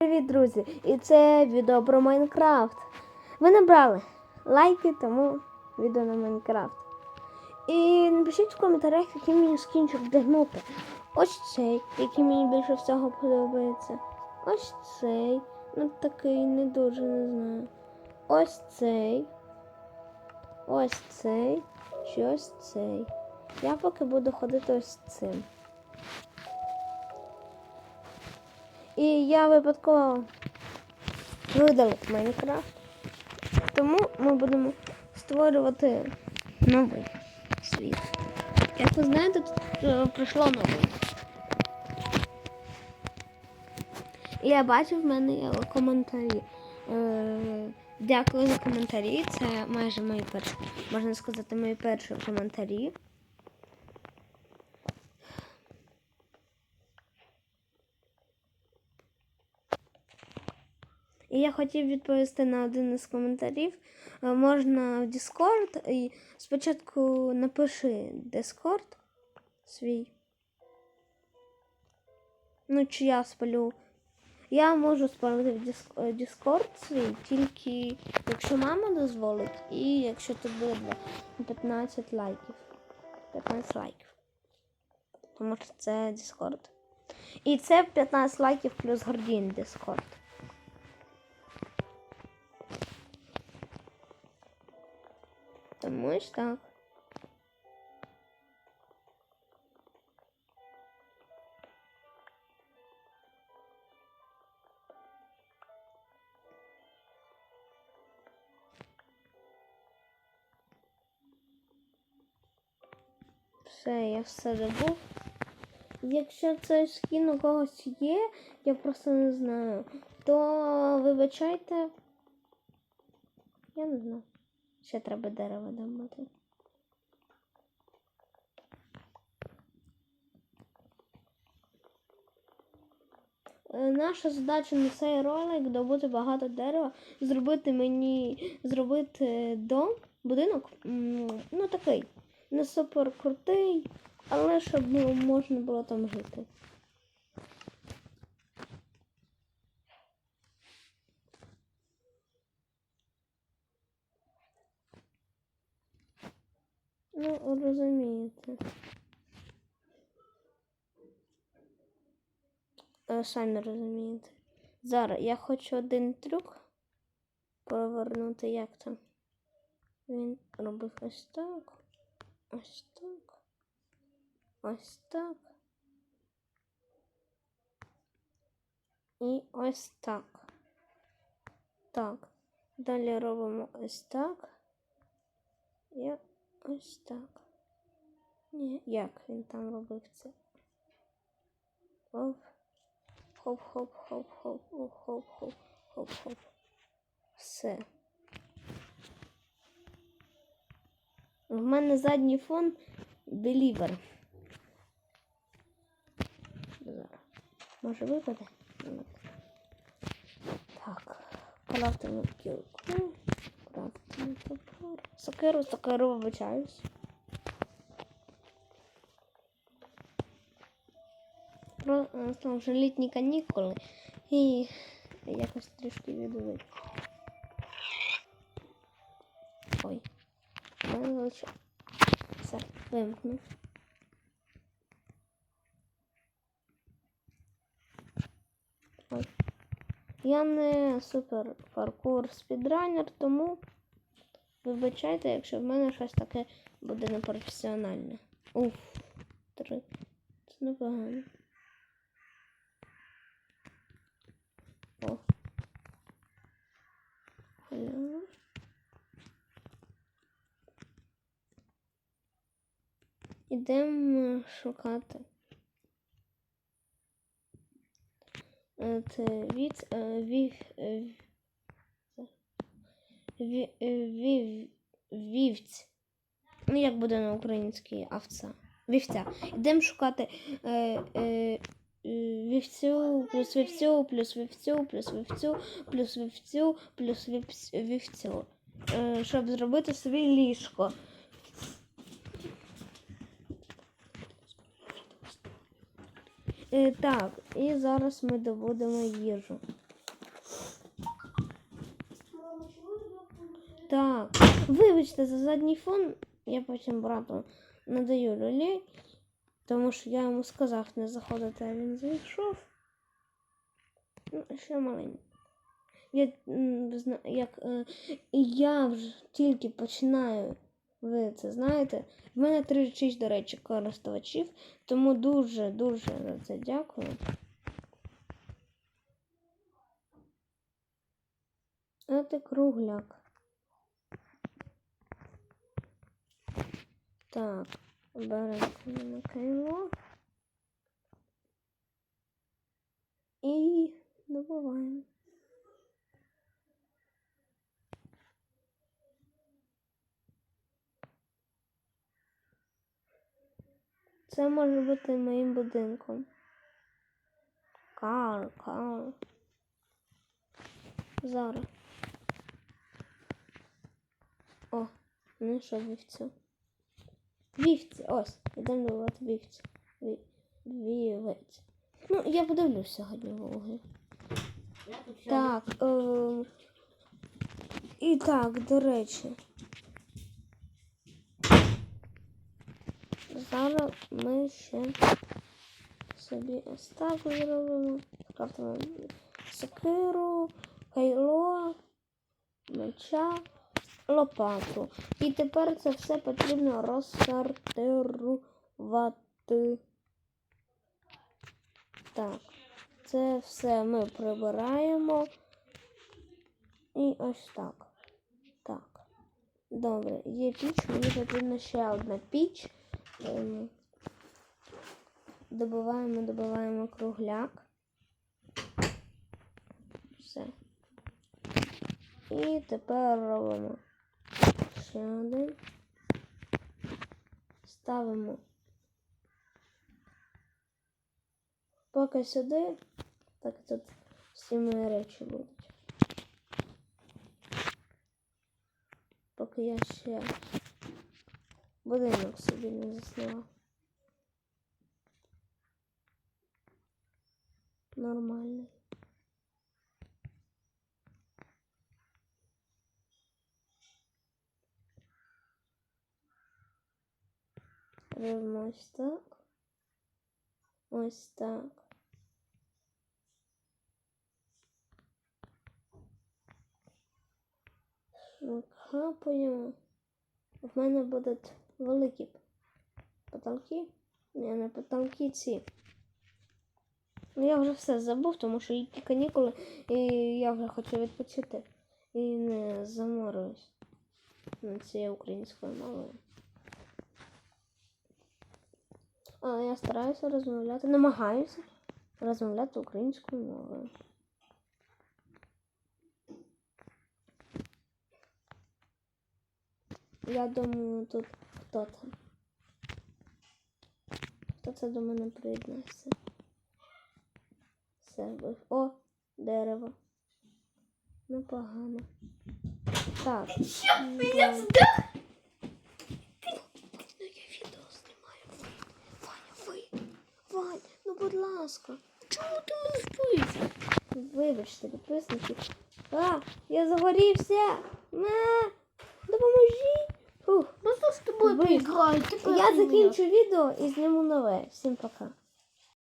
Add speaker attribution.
Speaker 1: Привіт, друзі! І це відео про Майнкрафт. Ви набрали лайки, тому відео на Майнкрафт. І напишіть в коментарях, який мені скінчик вдягнути. Ось цей, який мені більше всього подобається. Ось цей. Ну такий не дуже не знаю. Ось цей. Ось цей. Чи ось цей. Я поки буду ходити ось цим. І я випадково видалив Майнкрафт. Тому ми будемо створювати новий світ. Як ви знаєте, тут е, прийшло новий. Я бачив в мене є коментарі. Е, Дякую за коментарі. Це майже мої перші, можна сказати, мої перші коментарі. І я хотів відповісти на один із коментарів. Е, Можна в Discord. І спочатку напиши Discord свій. Ну, чи я спалю. Я можу спалити в е, Discord свій, тільки якщо мама дозволить, і якщо тут буде 15 лайків. 15 лайків. Тому що це Discord. І це 15 лайків плюс Гордін Discord. Ось так. Все, я все забув. Якщо цей скін у когось є, я просто не знаю, то вибачайте. Я не знаю. Ще треба дерево добути. Е, Наша задача на цей ролик добути багато дерева, зробити мені зробити дом, будинок. Ну такий. Не супер крутий, але щоб ну, можна було там жити. Розумієте. Самі розумієте. Зараз я хочу один трюк повернути, як там. Він робив ось так. Ось так. Ось так. І ось так. Так. Далі робимо ось так. І ось так. Ні, як він там робив це? Оп. Хоп-хоп-хоп-хоп, хоп-хоп, хоп-хоп. Все. В мене задній фон Deliver. Зараз. Може випаде? Так. Крафтимо кілку. Крафтимо сокиру, сокеру, вибачаюсь. Просто вже літні канікули і якось трішки відвик. Ой. Все, вимкнув. Ой. Я не супер паркур спідранер, тому вибачайте, якщо в мене щось таке буде непрофесіональне. Уф, три. Це непогано. О. Алло. Ідемо шукати. Е, Це від е, вів, е, ві- е, вів, вівць. Ну, як буде на українській овця. Вівця. Ідемо шукати е, е, е, вівцю, плюс вівцю, плюс вівцю, плюс вівцю, плюс вівцю, плюс вівцю. Е, щоб зробити собі ліжко. Е, так, і зараз ми доводимо їжу. Так, вибачте за задній фон. Я потім брату надаю люлей, тому що я йому сказав не заходити, а він зайшов. Ну, ще маленький. Я, як, е, я вже тільки починаю. Ви це знаєте. В мене 36, до речі, користувачів, тому дуже-дуже за це дякую. Це кругляк. Так, беремо намикаємо. І добуваємо. Це може бути моїм будинком. Кар, кар. Зараз. О, ну що вівцю. Вівці, ось, йдемо добувати вівці. Ві- Вівець. Ну, я подивлюсь сьогодні
Speaker 2: ще
Speaker 1: Так, е, і так, до речі. Зараз ми ще собі так зробимо. Скрафтимо сокиру, кайло, меча, лопату. І тепер це все потрібно розсортирувати. Так, це все ми прибираємо. І ось так. Так. Добре, є піч, мені потрібна ще одна піч. Ем, Добиваємо, добиваємо кругляк. Все. І тепер робимо ще один. Ставимо поки сюди. Так тут всі мої речі будуть. Поки я ще будинок собі не засняла. Нормальний. Робимо ось так. Ось так. Викапуємо. В мене будуть великі потолки. Ні, не потолки ці. Ну, я вже все забув, тому що які канікули, і я вже хочу відпочити. І не заморююсь над цією українською мовою. Але я стараюся розмовляти, намагаюся розмовляти українською мовою. Я думаю, тут хто там? Хто це до мене приєднався? Все, о, дерево. Непогано. Так. Я здох! Я відео знімаю. Ваня, ви. Вань, ну будь ласка. Чому ти мене вбив? Вибачте, підписники. А, я загорівся. На, допоможіть.
Speaker 2: З тобою поіграю?
Speaker 1: Я закінчу відео і зніму нове. Всім пока.